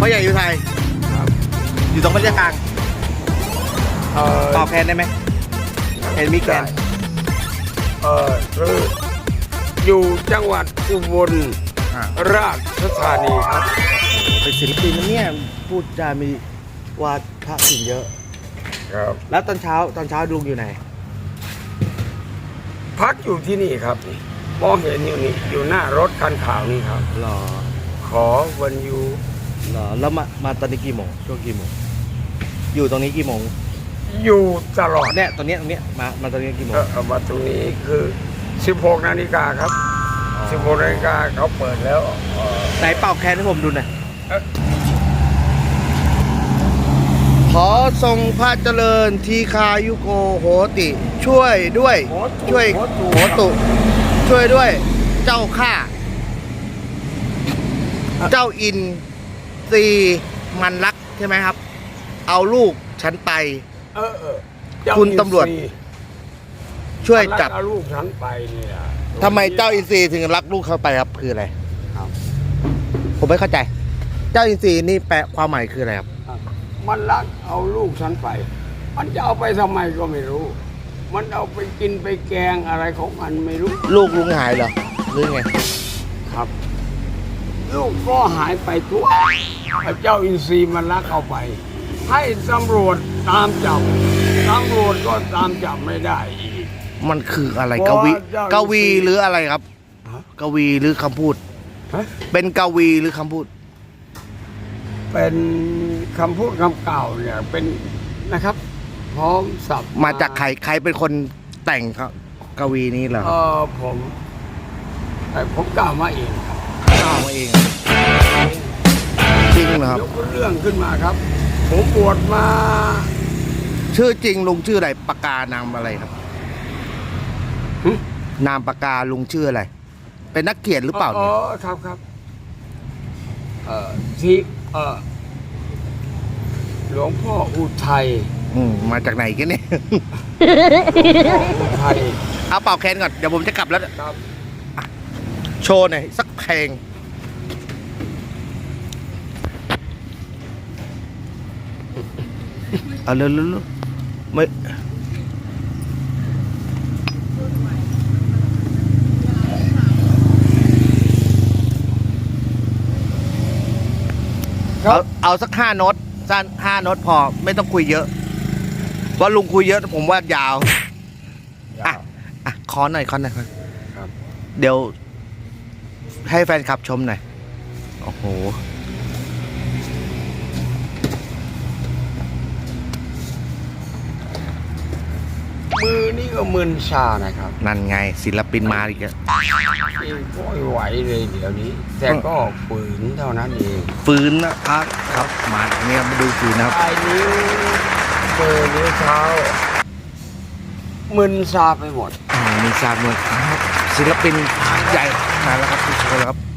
พ่อใหญ่อยู่ไทยครับอยู่ตรงประเทศกลางเอ่อตอบแทนได้ไหมเห็นมีแกนเอ่อคืออยู่จังหวัดอุบลอ่าราชธานีครับ เป็นศิลปินนะเนี่ยพูดจามีวาทศิลป์เยอะ ครับ แล้วตอนเช้าตอนเช้าลุงอยู่ไหน พักอยู่ที่นี่ครับนี่มองเห็นอยู่นี่อยู่หน้ารถคันขาวนี่ครับ หรอ ขอวันอ ยู่หรอแล้วมามาตอนนี้กี่โมงช่วงกี่โมงอยู่ตรงนี้กี่โมงอยู่ตลอดเนี่ยตรงเนี้ยตรงเนี้ยมามาตรงนี้กี่โมงเอ่อเอามาตรงนี้คือ 16 นาฬิกาครับ 16 นาฬิกาเขาเปิดแล้วเอ่อไหนเป่าแคนให้ผมดูหน่อยเอ๊ะขอทรงพระเจริญทีคายุโกโหติ ช่วยด้วย โหตุช่วยโหตุ โหตุ ช่วยด้วย เจ้าข้าเจ้าอิน ทรีมันรักใช่ไหมครับ เอาลูกฉันไป เออเออเจ้าคุณตำรวจ อินทช่วยจับเอาลูกฉันไปเนี่ยทำไมเจ้าอินทรีถึงรักลูกเขาไปครับ คืออะไร ครับผมไม่เข้าใจ เจ้าอินทรีนี่แปลความหมายคืออะไรครับมันรักเอาลูกฉันไป มันจะเอาไปทำไมก็ไม่รู้ มันเอาไปกินไปแกงอะไรของมันไม่รู้ลูกลุงหายเหรอหรือไง ครับ ลูกก็หายไปตัว ไอ้เจ้าอินทรีมันลักเอาไป ให้ตำรวจตามจับตำรวจก็ตามจับไม่ได้อีก มันคืออะไรเพกราะวีว่าเจ้ากวีอินทรีหรืออะไรครับฮะกวีหรือคำพูดฮะเป็นกวีหรือคำพูด เป็นคำพูดคำกล่าวเนี่ยเป็นนะครับ พร้อมสับมาจากใครใครเป็นคนแต่งครับกวีนี้เหรอเออผมเอ่อผมกล่าวมาเองครับกล่าวมาเองจ ริงเหรอครับ ยกเรื่องขึ้นมาครับ ผมบวชมา ชื่อจริงลุงชื่ออะไรปากกานามอะไรครับหึ นามปากกาลุงชื่ออะไร เป็นนักเขียนหรือเปล่าอ๋เนี่ยอครับครับเอ่อที่เอ่อหลวงพ่ออุทัยมมาจากไหนกันเนี่ยหลวงพ่ออุทัยเอาเป่าแคนก่อน เดี๋ยวผมจะกลับแล้ว ครับ โชว์หน่อยสักเพลง เอาเร็วๆๆไม่ครัเอาบเอาสักห้าโน้ตสั้นห้าโน้ตพอไม่ต้องคุยเยอะเพราะลุงคุยเยอะผมว่ายาวอะอะคอนหน่อยคอนหน่อยคอนครับ เดี๋ยวให้แฟนคลับชมหน่อย โอ้โห มือนี่ก็มึนชานะครับนั่นไงศิลปินมาอีกแล้วเองก็ไม่ไหวเลยเดี๋ยวนี้ แต่ก็ฝืนเท่านั้นเองฟื้นนะครับครับมาเนี่ยมาดูฝืนนะครับปลายนิ้วมือนิ้วเท้ามึนชาไปหมดอ่ามีสามหน่วยครับศิลปินใหญ่มาแล้วครับทุกคนแล้วครับ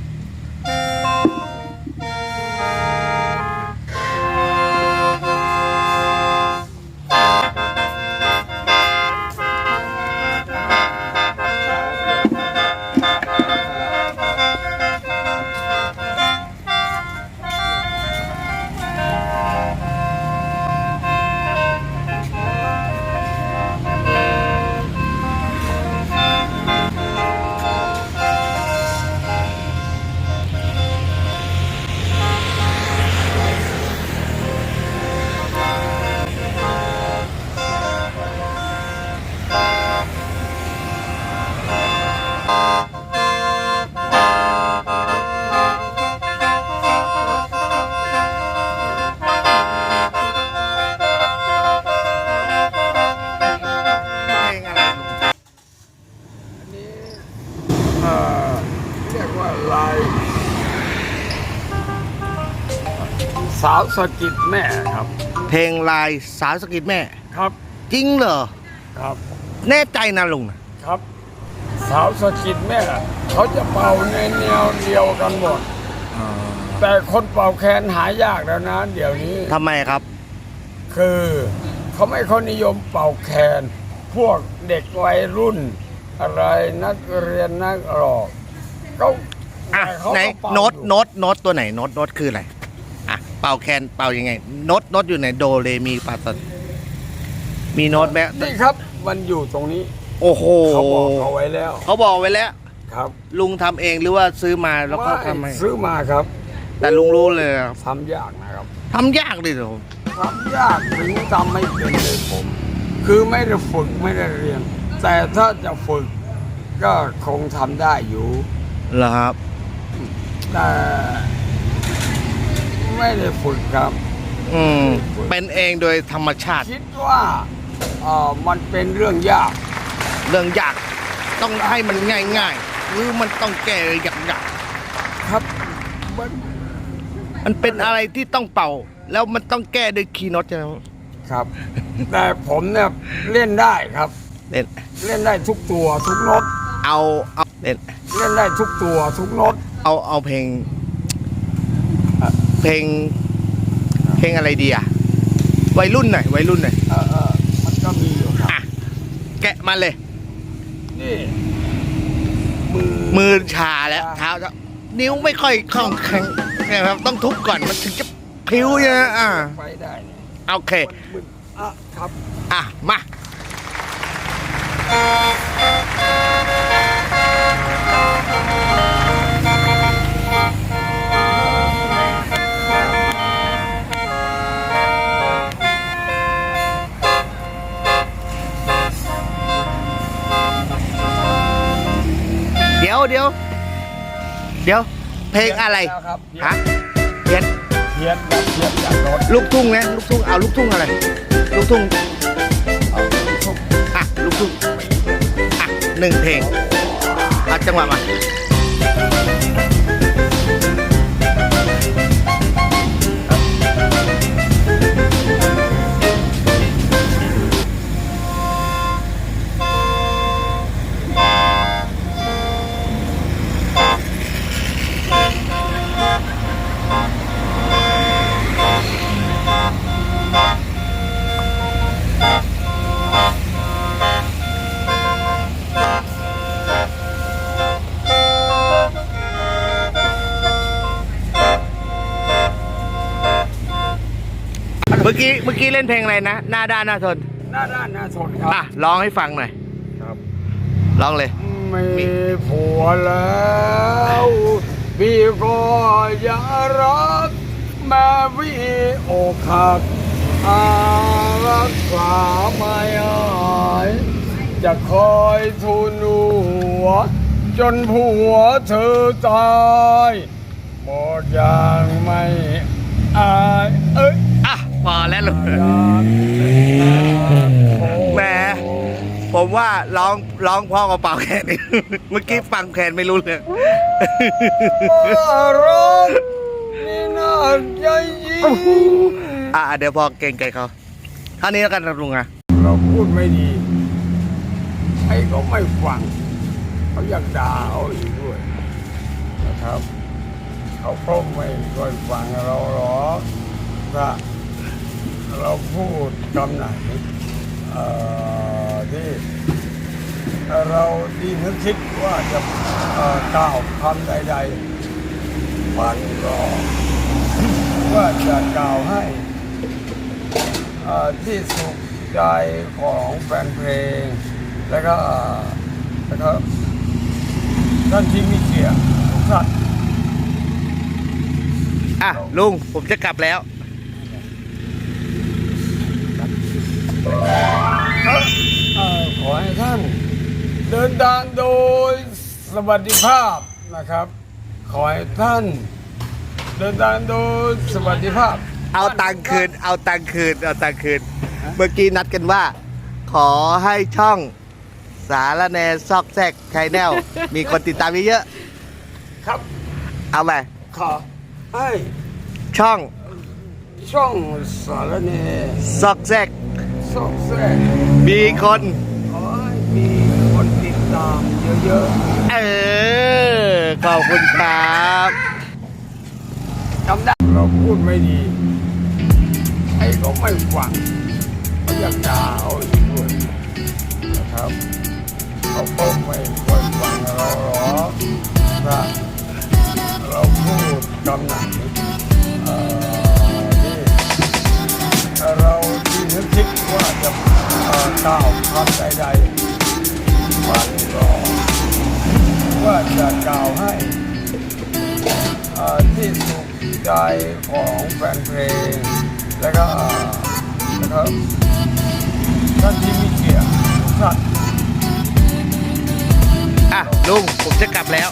าวสะกิดแม่ครับ เพลงลายสาวสะกิดแม่ ครับจริงเหรอครับแน่ใจนะลุงนะครับ สาวสะกิดแม่เขาจะเป่าในแนวเดียวกันหมดแต่คนเป่าแคนหายากแล้วนะเดี๋ยวนี้ทำไมครับ คือเขาไม่ค่อยนิยมเป่าแคนพวกเด็กวัยรุ่น อะไรนักเรียนนักหลอกเขาอะเขาไหนก็เป่าโน้ตอยู่โน้ตโน้ตตัวไหนโน้ตโน้ตคืออะไรอะ เป่าแคนเป่ายังไงโน้ตโน้ตอยู่ไหนโดเรมีฟาซอนมีโน้ตไหมนี่ครับมันอยู่ตรงนี้ โอ้โหเขาบอกเอาไว้แล้ว เขาบอกไว้แล้ว ครับ ลุงทำเองหรือว่าซื้อมาแล้วก็ทำไม่ให้ซื้อมาครับ แต่ลุงรู้เลยอะทำยากนะครับทำยากดิเหรอทำยากถึงทำไม่เป็นเลยผม คือไม่ได้ฝึกไม่ได้เรียน แต่ถ้าจะฝึกก็คงทำได้อยู่เหรอครับแต่ ไม่ได้ฝึกครับ อืมเป็นเองโดยธรรมชาติ คิดว่าเอ่อมันเป็นเรื่องยาก เรื่องยากต้องให้มันง่ายๆหรือมันต้องแก้ยากครับมันๆมันเป็นอะไรที่ต้องเป่า แล้วมันต้องแก้ด้วยคีย์โน็อตใช่ไหมครับครับ แต่ผมเนี่ยเล่นได้ครับ เล่นเล่นได้ทุกตัวทุกโน้ตเอาเอาเล่นเล่นได้ทุกตัวทุกโน้ตเอาเอาเพลง เพลง เพลงอะไรดีอะวัยรุ่นหน่อยวัยรุ่นหน่อยเออเออมันก็มีอยู่ครับอะแกะมาเลย นี่มือมือชาแล้วเท้าจะนิ้วไม่ค่อยคล่องแข็งนะครับต้องทุบก่อนมันถึงจะพริ้วใช่ไหมอ่าไปได้เนี่ยโอเค มันมึนอะครับ อะ มา ดี๋ยวเดี๋ยวเดี๋ยว เพลงอะไรแล้วครับฮะเพี้ยนเพียนแบบเพียนจากรถลูกทุ่งนะลูกทุ่งเอาลูกทุ่งอะไรลูกทุ่งเอาทุกอะลูกทุ่งอะหนึ่งเพลงเอาจังหวะมา เมื่อกี้เมื่อกี้เล่นเพลงอะไรนะ หน้าด้านหน้าทนหน้าด้านหน้าสดครับอะร้องให้ฟังหน่อยครับร้องเลย มีผัวแล้วพี่ก็อย่ารักแม่พี่อกหักอารักษาไม่หายจะคอยทูนหัว จนผัวเธอตายหมดอย่างไม่อายเอ้ยอะ พอแล้วลูกอยากแหมผมว่าร้องร้องพ่อกระเป๋าแค่นี้เมื่อกี้ฟังแคนไม่รู้เรื่องว่ารักนี่น่าใจยิ่งอะเดี๋ยวพอเก่งใจเขาเท่านี้แล้วกันครับลุงอะเราพูดไม่ดีไอ้ก็ไม่ฟังเขาอยากด่าเอาอีกด้วยนะครับ เขาก็ไม่ค่อยฟังเราหรอกถ้า เราพูดคำไหนที่เราที่นึกคิดว่าจะกล่าวคำใด ๆ มันก็ว่าจะกล่าวให้ที่สุขใจของแฟนเพลง แล้วก็แล้วก็ท่านที่มีเกียรติทุกท่านอะลุงผมจะกลับแล้วานเดินทางโดยสวัสดิภาพนะครับ ขอให้ท่าน เดินทางโดยสวัสดิภาพ เอาตังค์คืน เอาตังค์คืน เอาตังค์คืน เมื่อกี้นัดกันว่า ขอให้ช่องสารแนซอกแซกไชแนล มีคนติดตามเยอะครับ ๆเอาไปขอให้ช่องช่องสารเนซอกแซกซอกแซกมีคนขอให้มีคน ตามเยอะๆ เออ ขอบคุณครับจำได้เราพูดไม่ดีไอ้ก็ไม่ฟังเขาอยากด่าเอาอีกด้วยนะครับเขาก็ไม่ควรฟังเราหรอกเราพูดกำหนักงเราที่นึกคิดว่าจะก้าวข้ามใดๆันก็ว่าจะกล่าวให้ที่สุขใจของแฟนเพลง แล้วก็นะครับท่านที่มีเกียรติท่านอะลุงผมจะกลับแล้ว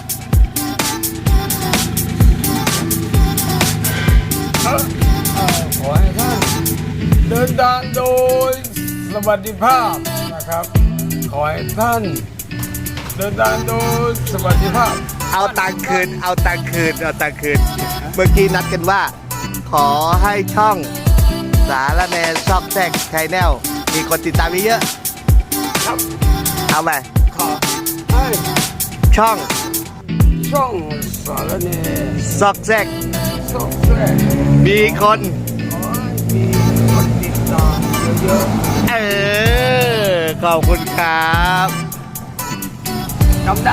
เอ่อเอ่อขอให้ท่านเดินทางโดยสวัสดิภาพนะครับ ขอให้ท่าน ดินทางโดยสวัสดิภาพเอาตังค์คืน เอาตังค์คืน เอาตังค์คืน เมื่อกี้นัดกันว่า ขอให้ช่องสารแนซอกแซกไชแนลมีคนติดตามเยอะครับๆเอาไปขอให้ช่องช่องสารเนซอกแซกสอกแสกมีคนขอให้มีคนติดตามเยอะเออขอบคุณครับ ๆจำได้